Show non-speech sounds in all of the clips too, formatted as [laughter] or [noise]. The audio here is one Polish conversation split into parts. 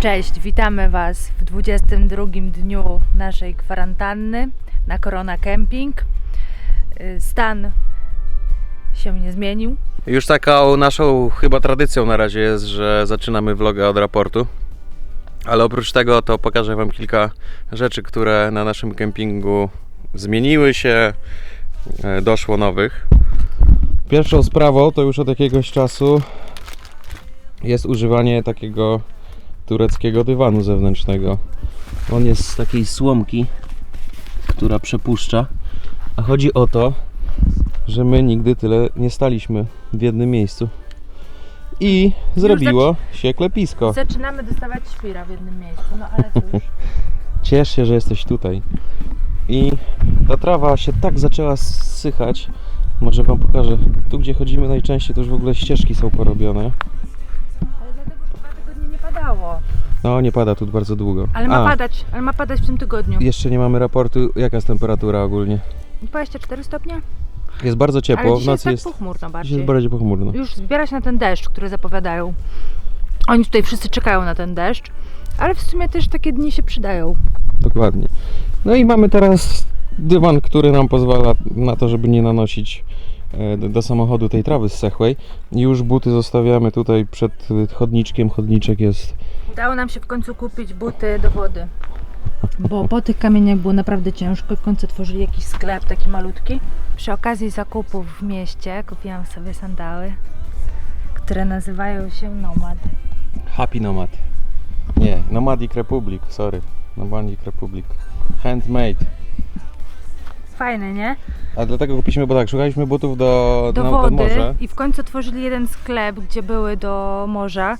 Cześć, witamy Was w 22 dniu naszej kwarantanny na Corona Camping. Y, Stan się nie zmienił. Już taką naszą chyba tradycją na razie jest, że zaczynamy vloga od raportu. Ale oprócz tego to pokażę Wam kilka rzeczy, które na naszym kempingu zmieniły się, e, doszło nowych. Pierwszą sprawą to już od jakiegoś czasu jest używanie takiego tureckiego dywanu zewnętrznego. On jest z takiej słomki, która przepuszcza. A chodzi o to, że my nigdy tyle nie staliśmy w jednym miejscu. I zrobiło się klepisko. Zaczynamy dostawać świra w jednym miejscu, no ale cóż. [laughs] Ciesz się, że jesteś tutaj. I ta trawa się tak zaczęła zsychać. Może wam pokażę. Tu gdzie chodzimy najczęściej to już w ogóle ścieżki są porobione. Padało. No nie pada tu bardzo długo. Ale ma A, padać, ale ma padać w tym tygodniu. Jeszcze nie mamy raportu jaka jest temperatura ogólnie. 24 stopnie? Jest bardzo ale ciepło, w dzisiaj nocy jest tak pochmurno dzisiaj bardziej. jest bardziej pochmurno. Już zbiera się na ten deszcz, który zapowiadają. Oni tutaj wszyscy czekają na ten deszcz, ale w sumie też takie dni się przydają. Dokładnie. No i mamy teraz dywan, który nam pozwala na to, żeby nie nanosić do, do samochodu tej trawy zsechłej. I już buty zostawiamy tutaj przed e, chodniczkiem. Chodniczek jest Udało nam się w końcu kupić buty do wody. Bo po tych kamieniach było naprawdę ciężko. W końcu tworzyli jakiś sklep taki malutki. Przy okazji zakupów w mieście kupiłam sobie sandały, które nazywają się Nomad. Happy Nomad. Nie, Nomadic Republic, sorry. Nomadic Republic. Handmade. Fajne, nie? A dlatego kupiliśmy, bo tak, szukaliśmy butów do, Do na, wody. morze. I w końcu otworzyli jeden sklep, gdzie były do morza,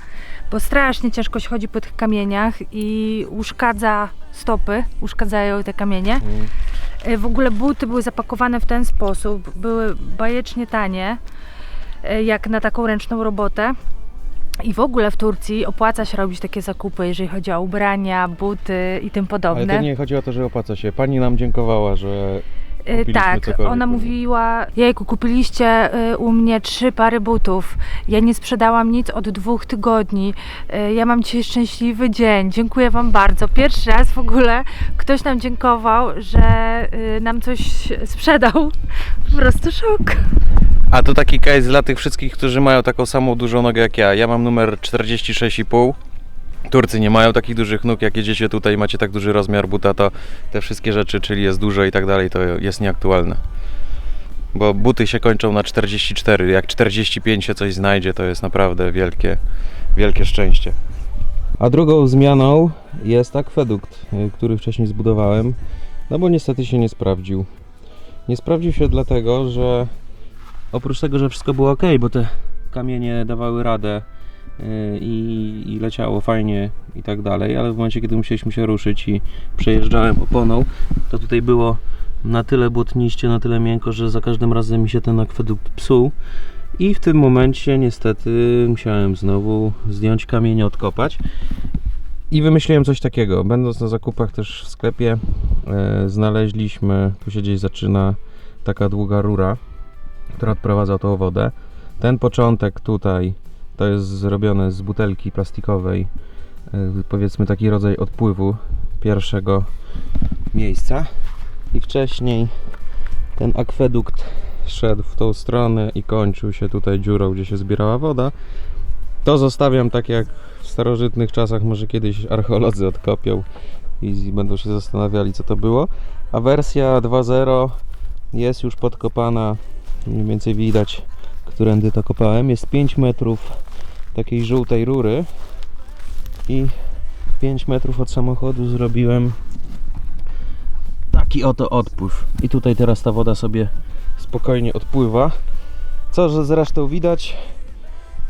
bo strasznie ciężko się chodzi po tych kamieniach i uszkadza stopy, uszkadzają te kamienie. Mm. W ogóle buty były zapakowane w ten sposób, były bajecznie tanie, e, jak na taką ręczną robotę. I w ogóle w Turcji opłaca się robić takie zakupy, jeżeli chodzi o ubrania, buty i tym Ale podobne. to nie chodzi o to, że opłaca się. Pani nam dziękowała, że kupiliśmy Tak, cokolwiek ona mówiła, jejku, kupiliście e, u mnie trzy pary butów. Ja nie sprzedałam nic od dwóch tygodni. E, Ja mam dzisiaj szczęśliwy dzień. Dziękuję Wam bardzo. Pierwszy raz w ogóle ktoś nam dziękował, że e, nam coś sprzedał. Po prostu szok. A to taki case dla tych wszystkich, którzy mają taką samą dużą nogę jak ja. Ja mam numer 46,5. Turcy nie mają takich dużych nóg, jak jedziecie tutaj i macie tak duży rozmiar buta, to te wszystkie rzeczy, czyli jest dużo i tak dalej, to jest nieaktualne. Bo buty się kończą na 44. Jak 45 się coś znajdzie, to jest naprawdę wielkie, wielkie szczęście. A drugą zmianą jest akwedukt, y, który wcześniej zbudowałem, no bo niestety się nie sprawdził. Nie sprawdził się dlatego, że oprócz tego, że wszystko było ok, bo te kamienie dawały radę i, i leciało fajnie i tak dalej, ale w momencie, kiedy musieliśmy się ruszyć i przejeżdżałem oponą, to tutaj było na tyle błotniście, na tyle miękko, że za każdym razem mi się ten akwedukt psuł i w tym momencie niestety musiałem znowu zdjąć kamienie, odkopać i wymyśliłem coś takiego. Będąc na zakupach też w sklepie, e, znaleźliśmy, tu się gdzieś zaczyna taka długa rura, która odprowadza tą wodę. Ten początek tutaj to jest zrobione z butelki plastikowej, e, powiedzmy taki rodzaj odpływu pierwszego miejsca. I wcześniej ten akwedukt szedł w tą stronę i kończył się tutaj dziurą, gdzie się zbierała woda. To zostawiam tak jak w starożytnych czasach, może kiedyś archeolodzy odkopią i będą się zastanawiali co to było. A wersja 2.0 jest już podkopana, mniej więcej widać, którędy to kopałem. Jest 5 metrów takiej żółtej rury i 5 metrów od samochodu zrobiłem taki oto odpływ. I tutaj teraz ta woda sobie spokojnie odpływa. Co że zresztą widać,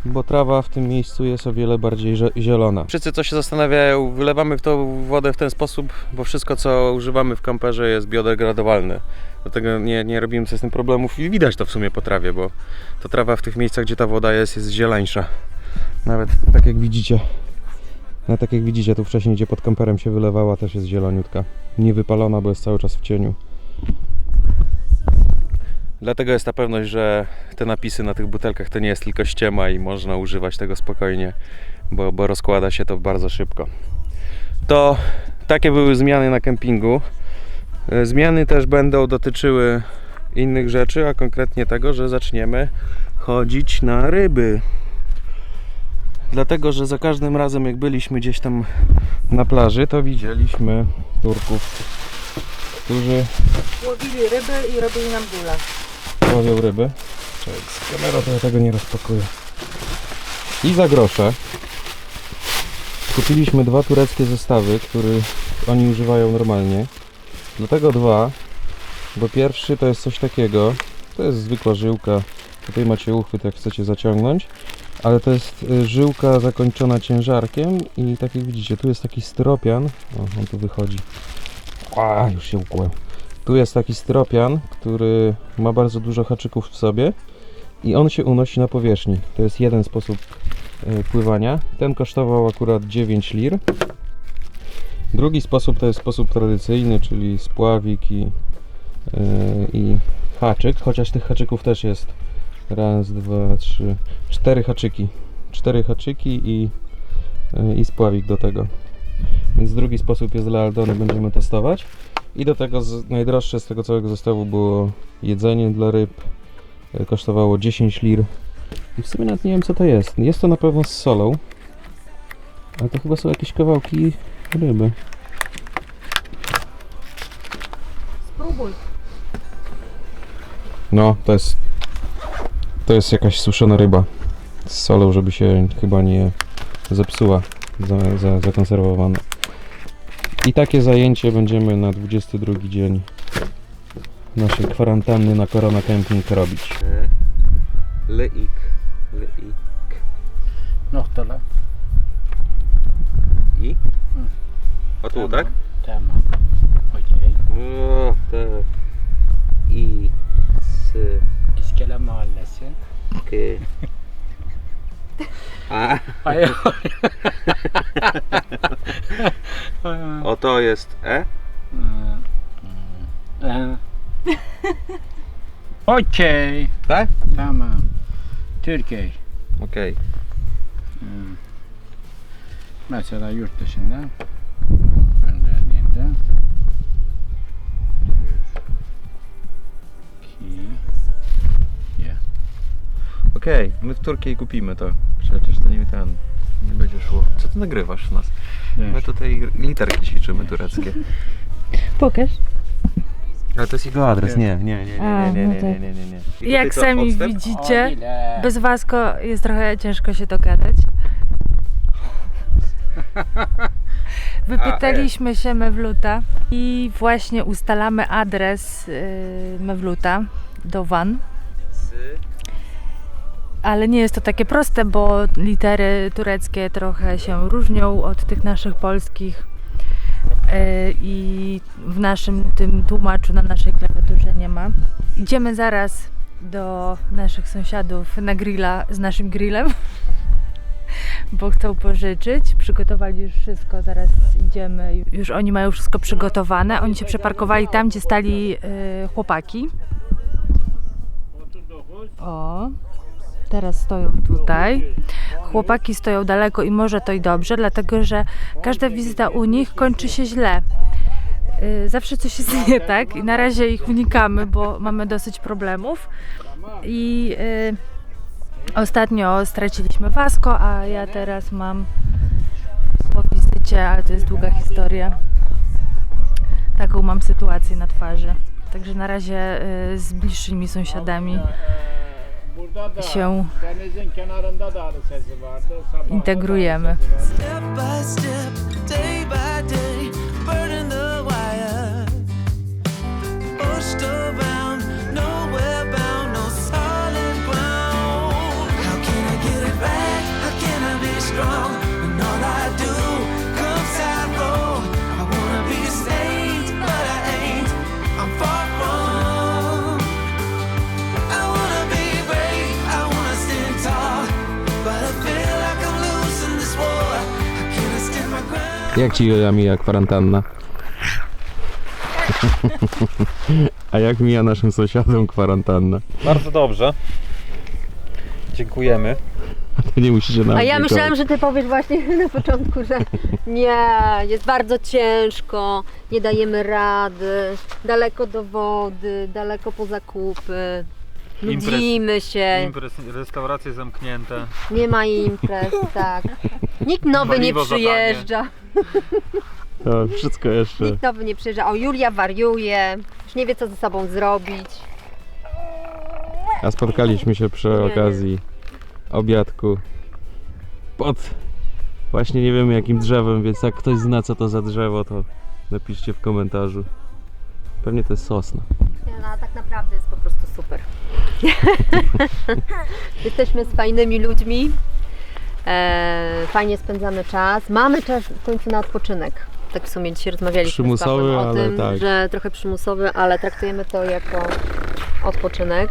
bo trawa w tym miejscu jest o wiele bardziej zie- zielona. Wszyscy co się zastanawiają, wylewamy w tą wodę w ten sposób, bo wszystko co używamy w kamperze jest biodegradowalne. Dlatego nie, nie robimy sobie z tym problemów i widać to w sumie po trawie, bo to trawa w tych miejscach, gdzie ta woda jest, jest zieleńsza. Nawet tak jak widzicie, no tak jak widzicie, tu wcześniej, gdzie pod kamperem się wylewała, też jest zieloniutka. Nie wypalona, bo jest cały czas w cieniu. Dlatego jest ta pewność, że te napisy na tych butelkach to nie jest tylko ściema i można używać tego spokojnie bo, bo rozkłada się to bardzo szybko. To takie były zmiany na kempingu. E, Zmiany też będą dotyczyły innych rzeczy, a konkretnie tego, że zaczniemy chodzić na ryby. Dlatego, że za każdym razem jak byliśmy gdzieś tam na plaży, to widzieliśmy Turków, którzy Łowili ryby i robili nam gula. łowią ryby. Czekaj, z kamerą to ja tego nie rozpakuję. I za grosze kupiliśmy dwa tureckie zestawy, które oni używają normalnie. Dlatego dwa, bo pierwszy to jest coś takiego, to jest zwykła żyłka, tutaj macie uchwyt jak chcecie zaciągnąć, ale to jest y, żyłka zakończona ciężarkiem i tak jak widzicie, tu jest taki styropian, o on tu wychodzi, a już się ukłem. Tu jest taki styropian, który ma bardzo dużo haczyków w sobie i on się unosi na powierzchni. To jest jeden sposób e, pływania. Ten kosztował akurat 9 lir. Drugi sposób to jest sposób tradycyjny, czyli spławik i, e, i haczyk, chociaż tych haczyków też jest raz, dwa, trzy, cztery haczyki. Cztery haczyki i, e, i spławik do tego. Więc drugi sposób jest dla Aldony, będziemy testować. I do tego z, najdroższe z tego całego zestawu było jedzenie dla ryb. E, Kosztowało 10 lir. I w sumie nawet nie wiem co to jest. Jest to na pewno z solą. Ale to chyba są jakieś kawałki ryby. Spróbuj. No, to jest. To jest jakaś suszona ryba. Z solą, żeby się chyba nie zepsuła. Za, za, zakonserwowana. I takie zajęcie będziemy na 22 dzień naszej kwarantanny na Corona Camping robić. Leik. Leik. Noktalar. I? A tu, tak? Tamam. Okey. O, tak. I. S. İskele Mahallesi. K. [laughs] A. Hayır. O to jest E? Ee, Okey. Tak? Tamam. Türkiye. Okej. Hmm. Mesela yurt dışında Okej, my w Turcji kupimy to. Przecież to nie ten. Nie będzie szło. Co ty nagrywasz nas? My tutaj literki ćwiczymy tureckie. Pokaż. Ale to jest jego adres, nie, nie, nie, A, nie, nie, no nie, tak. nie, nie, nie, nie. I Jak tutaj sami odstęp? widzicie, bez Wasko jest trochę ciężko się dogadać. [laughs] Wypytaliśmy się Mewluta i właśnie ustalamy adres yy, Mewluta do Van. Ale nie jest to takie proste, bo litery tureckie trochę się różnią od tych naszych polskich. Yy, I w naszym tym tłumaczu na naszej klawiaturze nie ma. Idziemy zaraz do naszych sąsiadów na grilla z naszym grillem, [laughs] bo chcą pożyczyć. Przygotowali już wszystko, zaraz idziemy. Już oni mają wszystko przygotowane. Oni się przeparkowali tam, gdzie stali yy, chłopaki. O, teraz stoją tutaj. Chłopaki stoją daleko i może to i dobrze, dlatego że każda wizyta u nich kończy się źle. Y, Zawsze coś jest [laughs] nie tak i na razie ich unikamy, bo mamy dosyć problemów. I y, ostatnio straciliśmy Wasko, a ja teraz mam po wizycie, ale to jest długa historia. Taką mam sytuację na twarzy. Także na razie y, z bliższymi sąsiadami Burada da się denizin kenarında da arı sesi vardı. Sabahında da integrujemy. arı sesi vardı. Step by step, day by day, burning the wire. Pushed around, nowhere bound, no solid ground. How can I get it right? How can I be strong Jak ci mija kwarantanna? [laughs] A jak mija naszym sąsiadom kwarantanna? Bardzo dobrze. Dziękujemy. To nie musicie nam A ja dziękować. myślałam, że ty powiesz właśnie [laughs] na początku, że nie, jest bardzo ciężko, nie dajemy rady, daleko do wody, daleko po zakupy, nudzimy się, Imprez, restauracje zamknięte. nie ma imprez, [laughs] tak. Nikt nowy nie Paliwo przyjeżdża, To wszystko jeszcze. nikt nowy nie przyjeżdża. O, Julia wariuje, już nie wie co ze sobą zrobić. A spotkaliśmy się przy nie. okazji obiadku pod właśnie nie wiemy jakim drzewem, więc jak ktoś zna co to za drzewo, to napiszcie w komentarzu. Pewnie to jest sosna. Nie, no, a tak naprawdę jest po prostu super. [laughs] Jesteśmy z fajnymi ludźmi. E, fajnie spędzamy czas. Mamy czas w końcu na odpoczynek. Tak w sumie dzisiaj rozmawialiśmy Przymusowy, z Pawłem o ale tym, tak. że trochę przymusowy, ale traktujemy to jako odpoczynek.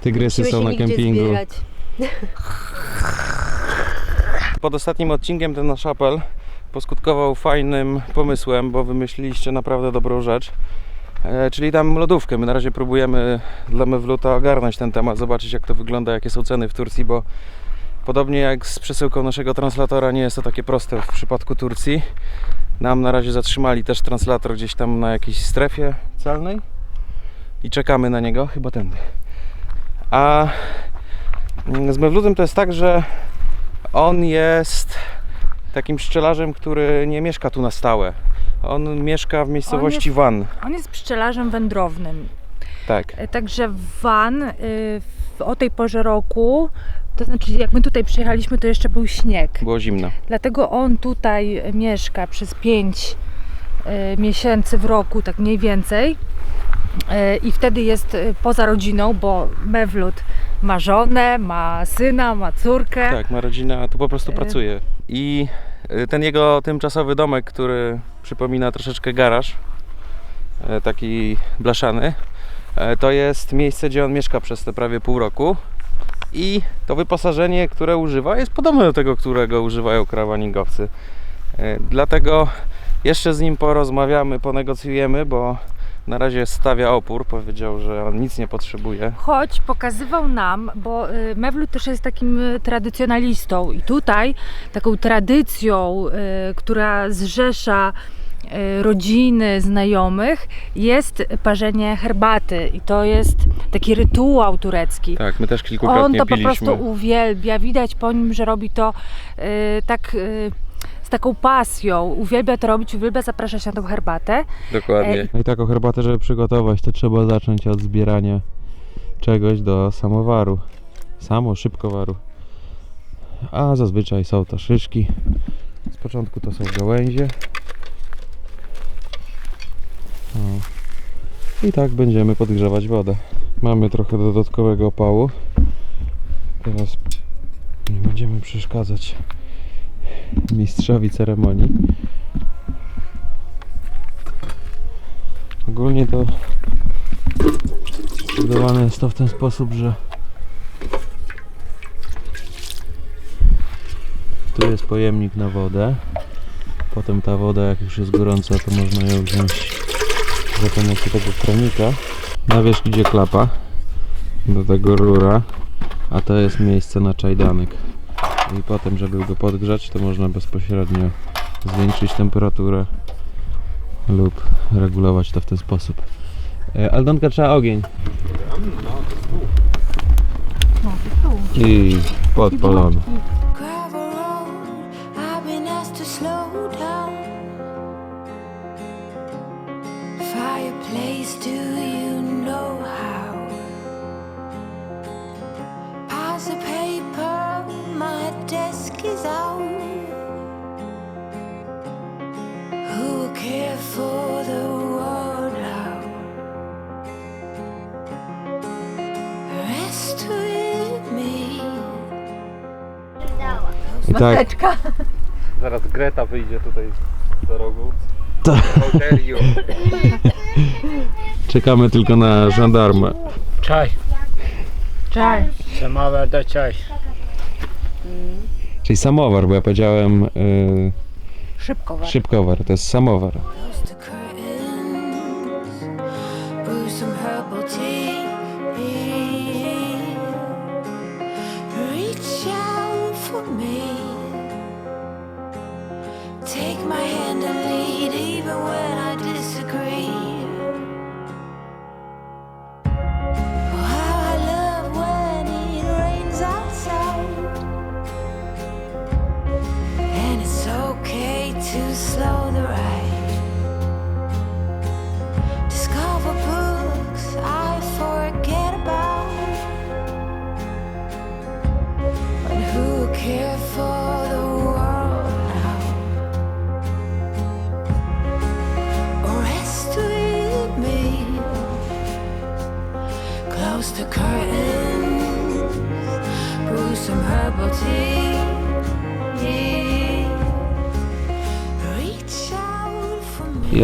Tygrysy Musimy są się na nigdzie kempingu. zbierać. Pod ostatnim odcinkiem ten nasz apel poskutkował fajnym pomysłem, bo wymyśliliście naprawdę dobrą rzecz. E, czyli tam lodówkę. My na razie próbujemy dla Mewluta ogarnąć ten temat, zobaczyć jak to wygląda, jakie są ceny w Turcji, bo podobnie jak z przesyłką naszego translatora nie jest to takie proste w przypadku Turcji. Nam na razie zatrzymali też translator gdzieś tam na jakiejś strefie celnej i czekamy na niego, chyba tędy. A mm, z Mewlutem to jest tak, że on jest takim pszczelarzem, który nie mieszka tu na stałe. On mieszka w miejscowości jest- Van. On jest pszczelarzem wędrownym. Tak. E, Także Van y, o tej porze roku, to znaczy jak my tutaj przyjechaliśmy, to jeszcze był śnieg. Było zimno. Dlatego on tutaj mieszka przez 5 miesięcy w roku, tak mniej więcej. E, I wtedy jest e, poza rodziną, bo Mewlut ma żonę, ma syna, ma córkę. Tak, ma rodzinę, a tu po prostu E. pracuje. I y, ten jego tymczasowy domek, który przypomina troszeczkę garaż, e, taki blaszany, e, to jest miejsce, gdzie on mieszka przez te prawie pół roku. I to wyposażenie, które używa, jest podobne do tego, którego używają krawaningowcy. Dlatego jeszcze z nim porozmawiamy, ponegocjujemy, bo na razie stawia opór. Powiedział, że on nic nie potrzebuje. Choć pokazywał nam, bo y, Mewlut też jest takim y, tradycjonalistą i tutaj taką tradycją, y, która zrzesza rodziny, znajomych, jest parzenie herbaty i to jest taki rytuał turecki. Tak, my też kilkukrotnie On to piliśmy. po prostu uwielbia, widać po nim, że robi to y, tak y, z taką pasją, uwielbia to robić, uwielbia zapraszać na tą herbatę. Dokładnie. No i taką herbatę, żeby przygotować, to trzeba zacząć od zbierania czegoś do samowaru. Samo, szybkowaru. A zazwyczaj są to szyszki. Z początku to są gałęzie. O. I tak będziemy podgrzewać wodę. Mamy trochę dodatkowego opału. Teraz nie będziemy przeszkadzać mistrzowi ceremonii. Ogólnie to zbudowane jest to w ten sposób, że tu jest pojemnik na wodę. Potem ta woda, jak już jest gorąca, to można ją wziąć za pomocą tego kranika. Na wierzch idzie klapa do tego rura, a to jest miejsce na czajdanek. I potem, żeby go podgrzać, to można bezpośrednio zwiększyć temperaturę lub regulować to w ten sposób. E, Aldonka trzeba ogień. I podpalony. Tak, Zaraz Greta wyjdzie tutaj za rogu. [laughs] czekamy tylko na żandarmę. Çay. Czaj. Semaver'de çay. Czyli samowar, bo ja powiedziałem yy, Szybko. War. szybkowar, to jest samowar.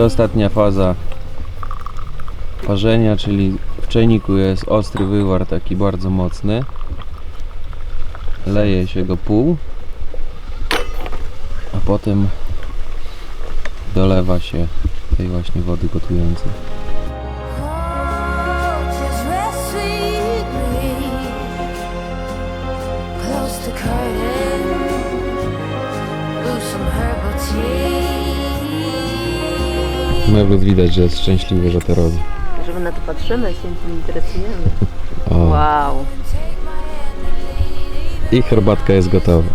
I ostatnia faza parzenia, czyli w czajniku jest ostry wywar, taki bardzo mocny. Leje się go pół, a potem dolewa się tej właśnie wody gotującej. Mewlud widać, że jest szczęśliwy, że to robi. Że my na to patrzymy, się tym interesujemy. O, Wow. I herbatka jest gotowa.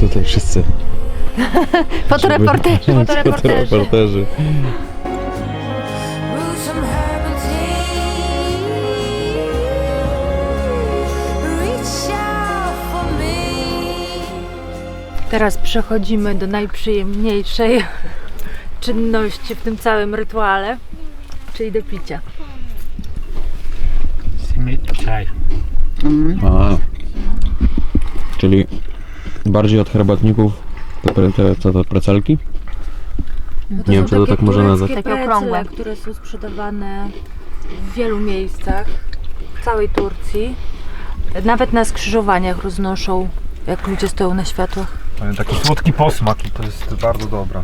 Tutaj wszyscy [laughs] Fotoreporterzy. fotoreporterzy. Teraz przechodzimy do najprzyjemniejszej [laughs] czynności w tym całym rytuale, czyli do picia. Czaj. A, czyli bardziej od herbatników to, pre- te, co to precelki? No Nie wiem, czy to tak można nazwać. Takie okrągłe, które są sprzedawane w wielu miejscach, w całej Turcji. Nawet na skrzyżowaniach roznoszą, jak ludzie stoją na światłach. Taki słodki posmak i to jest bardzo dobre.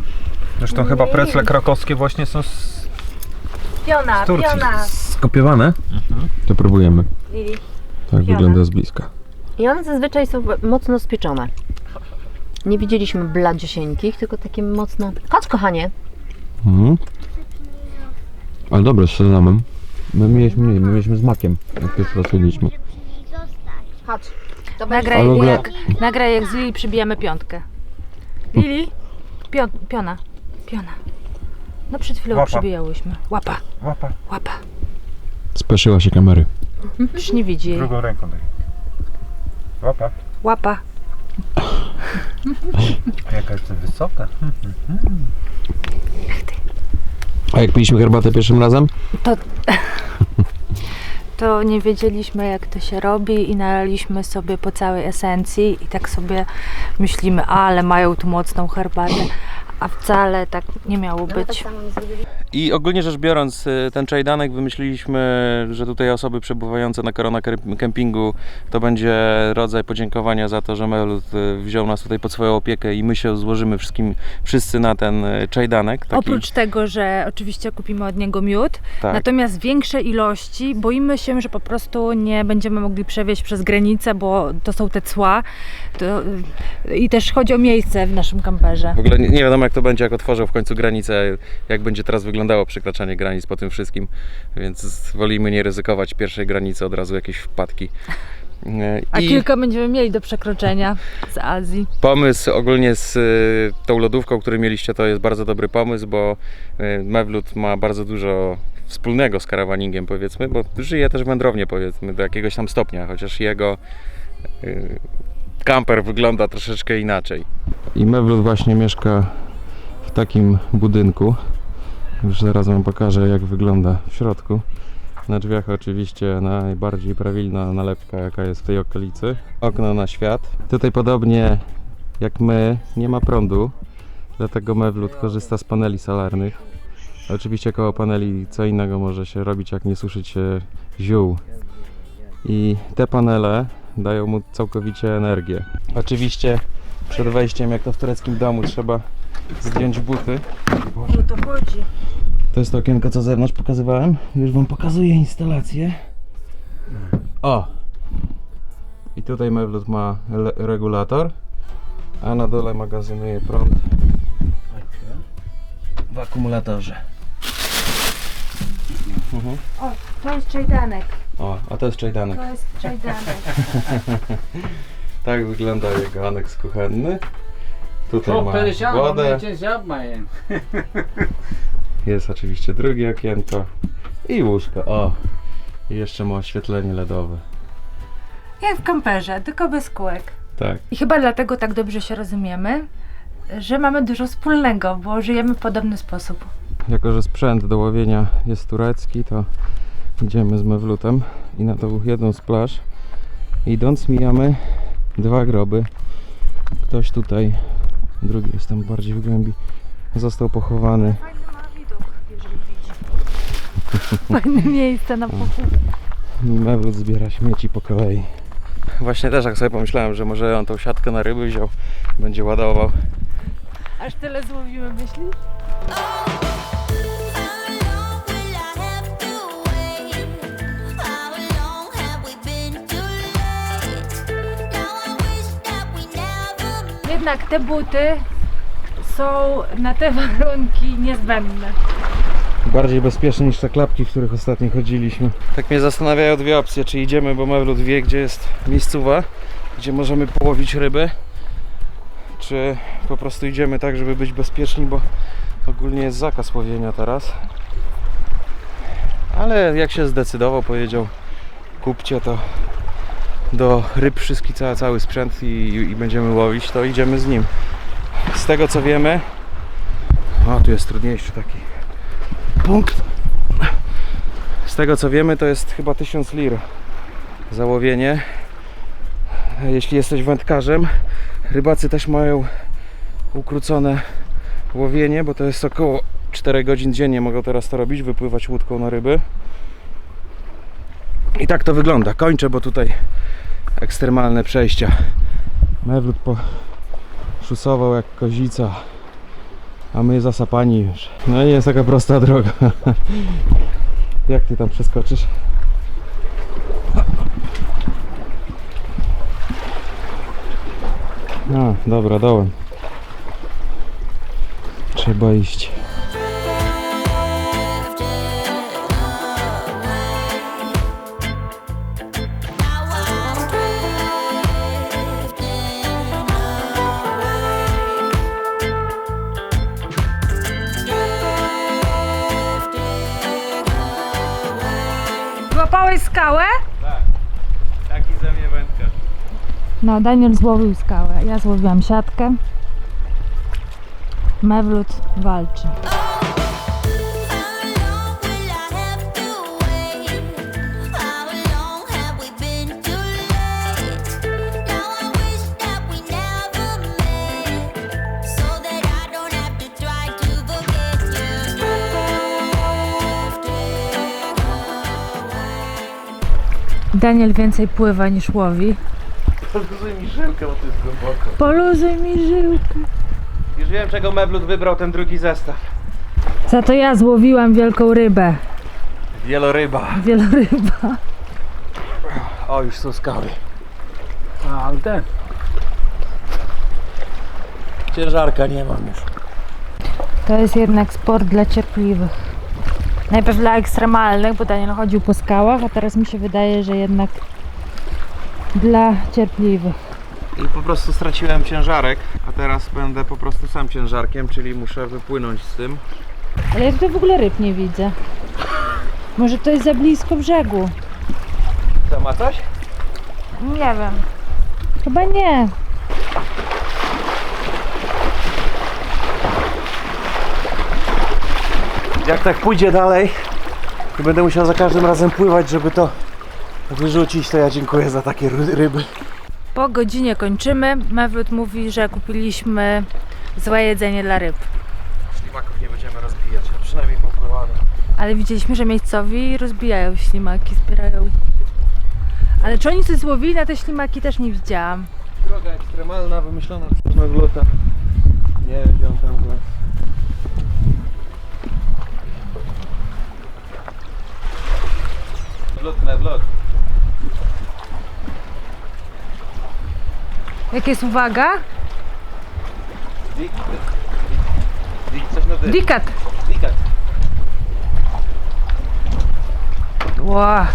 Zresztą chyba precle krakowskie właśnie są z Piona, Turcji. piona! Skopiowane? To próbujemy. Lili. Tak Piona. wygląda z bliska. I one zazwyczaj są mocno spieczone. Nie widzieliśmy bladziusieńkich, tylko takie mocno... Chodź kochanie. Mhm. Ale dobre z sezamem. My mieliśmy, my mieliśmy z makiem, jak pierwszy raz jedliśmy. Chodź. Nagraj, Ale w ogóle- jak, nagraj jak z Lili przybijamy piątkę. Lili? Pion, piona. Piona. No przed chwilą Łapa. przybijałyśmy. Łapa, łapa łapa. Speszyła się kamery. Już nie widzi jej. drugą ręką. Tak. Łapa. Łapa. Jaka jest wysoka. A jak piliśmy herbatę pierwszym razem? To [laughs] nie wiedzieliśmy jak to się robi i nalaliśmy sobie po całej esencji i tak sobie myślimy, ale mają tu mocną herbatę, a wcale tak nie miało być. I ogólnie rzecz biorąc, y, ten czajdanek wymyśliliśmy, że tutaj osoby przebywające na Korona Kemp- Kempingu to będzie rodzaj podziękowania za to, że Melut y, wziął nas tutaj pod swoją opiekę i my się złożymy wszystkim, wszyscy na ten y, czajdanek. Taki, Oprócz tego, że oczywiście kupimy od niego miód, tak. natomiast większe ilości boimy się, że po prostu nie będziemy mogli przewieźć przez granicę, bo to są te cła. To, I też chodzi o miejsce w naszym kamperze. W ogóle nie, nie wiadomo jak to będzie, jak otworzą w końcu granicę, jak będzie teraz wyglądało przekraczanie granic po tym wszystkim, więc wolimy nie ryzykować pierwszej granicy, od razu jakieś wpadki. Y, A I kilka będziemy mieli do przekroczenia z Azji. pomysł ogólnie z y, tą lodówką, który mieliście, to jest bardzo dobry pomysł, bo y, Mewlut ma bardzo dużo wspólnego z karawaningiem powiedzmy, bo żyje też wędrownie powiedzmy do jakiegoś tam stopnia, chociaż jego kamper wygląda troszeczkę inaczej. I Mewlut właśnie mieszka takim budynku. Już zaraz Wam pokażę jak wygląda w środku. Na drzwiach oczywiście najbardziej prawilna nalepka jaka jest w tej okolicy. Okno na świat. Tutaj podobnie jak my nie ma prądu, dlatego Mewlut korzysta z paneli solarnych. Oczywiście koło paneli co innego może się robić jak nie suszyć się ziół. I te panele dają mu całkowicie energię. Oczywiście przed wejściem jak to w tureckim domu trzeba zdjąć buty. O to chodzi. To jest to okienko, co z zewnątrz pokazywałem. Już Wam pokazuję instalację. O! I tutaj Mewlut ma regulator, a na dole magazynuje prąd w akumulatorze. Mhm. O, to jest czajdanek. O, a to jest czajdanek. To jest czajdanek. [laughs] Tak wygląda jego aneks kuchenny. Tutaj Çok ma perişan onun wodę. için şey yapmayın. Jest oczywiście drugie okienko i łóżko. O! I jeszcze ma oświetlenie LEDowe. Jak w kamperze, tylko bez kółek. Tak. I chyba dlatego tak dobrze się rozumiemy, że mamy dużo wspólnego, bo żyjemy w podobny sposób. jako że sprzęt do łowienia jest turecki, to idziemy z mewlutem i na tą jedną z plaż idąc mijamy dwa groby. Ktoś tutaj, drugi jest tam bardziej w głębi, został pochowany. Fajny ma widok, jeżeli widzi. [laughs] Fajne miejsce na pokój. I mewlut zbiera śmieci po kolei. Właśnie też jak sobie pomyślałem, że może on tą siatkę na ryby wziął, będzie ładował. Aż tyle złowimy, myślisz? Jednak te buty są na te [laughs] warunki niezbędne. Bardziej bezpieczne niż te klapki, w których ostatnio chodziliśmy. Tak mnie zastanawiają dwie opcje, czy idziemy, bo Mewlut wie, gdzie jest miejscowa, gdzie możemy połowić ryby, czy po prostu idziemy tak, żeby być bezpieczni, bo ogólnie jest zakaz łowienia teraz. Ale jak się zdecydował, powiedział kupcie to do ryb wszystki, cały, cały sprzęt i, i będziemy łowić, to idziemy z nim. Z tego co wiemy, o tu jest trudniejszy taki punkt. Z tego co wiemy, to jest chyba 1000 lir za łowienie. Jeśli jesteś wędkarzem, rybacy też mają ukrócone łowienie, bo to jest około 4 godzin dziennie mogą teraz to robić, wypływać łódką na ryby. I tak to wygląda. Kończę, bo tutaj ekstremalne przejścia. Mewlut poszusował jak kozica a my zasapani już. No i jest taka prosta droga. [laughs] Jak ty tam przeskoczysz? A, dobra, dołem. Trzeba iść. No, Daniel złowił skałę. Ja złowiłam siatkę. Mewlut walczy. Daniel więcej pływa niż łowi. Poluzuj mi żyłkę, bo to jest głęboko. Poluzuj mi żyłkę. Już wiem, czego Mewlut wybrał ten drugi zestaw. Za to ja złowiłam wielką rybę. Wieloryba. Wieloryba. O, już są skały. A, ale ten. Ciężarka nie mam już. To jest jednak sport dla cierpliwych. Najpierw dla ekstremalnych, bo Daniel chodził po skałach, a teraz mi się wydaje, że jednak dla cierpliwych. I po prostu straciłem ciężarek, a teraz będę po prostu sam ciężarkiem, czyli muszę wypłynąć z tym. Ale ja tutaj w ogóle ryb nie widzę. Może to jest za blisko brzegu? Co, ma coś? Nie wiem. Chyba nie. Jak tak pójdzie dalej i będę musiał za każdym razem pływać, żeby to wyrzucić, to ja dziękuję za takie ry- ryby. Po godzinie kończymy. Mewlut mówi, że kupiliśmy złe jedzenie dla ryb. Ślimaków nie będziemy rozbijać, a przynajmniej popływamy. Ale widzieliśmy, że miejscowi rozbijają ślimaki, zbierają. Ale czy oni coś złowili na te ślimaki też nie widziałam. Droga ekstremalna, wymyślona przez Mewluta. Nie wiem, gdzie on tam. Jakieś uwaga? Dikat. Dikat. Uau!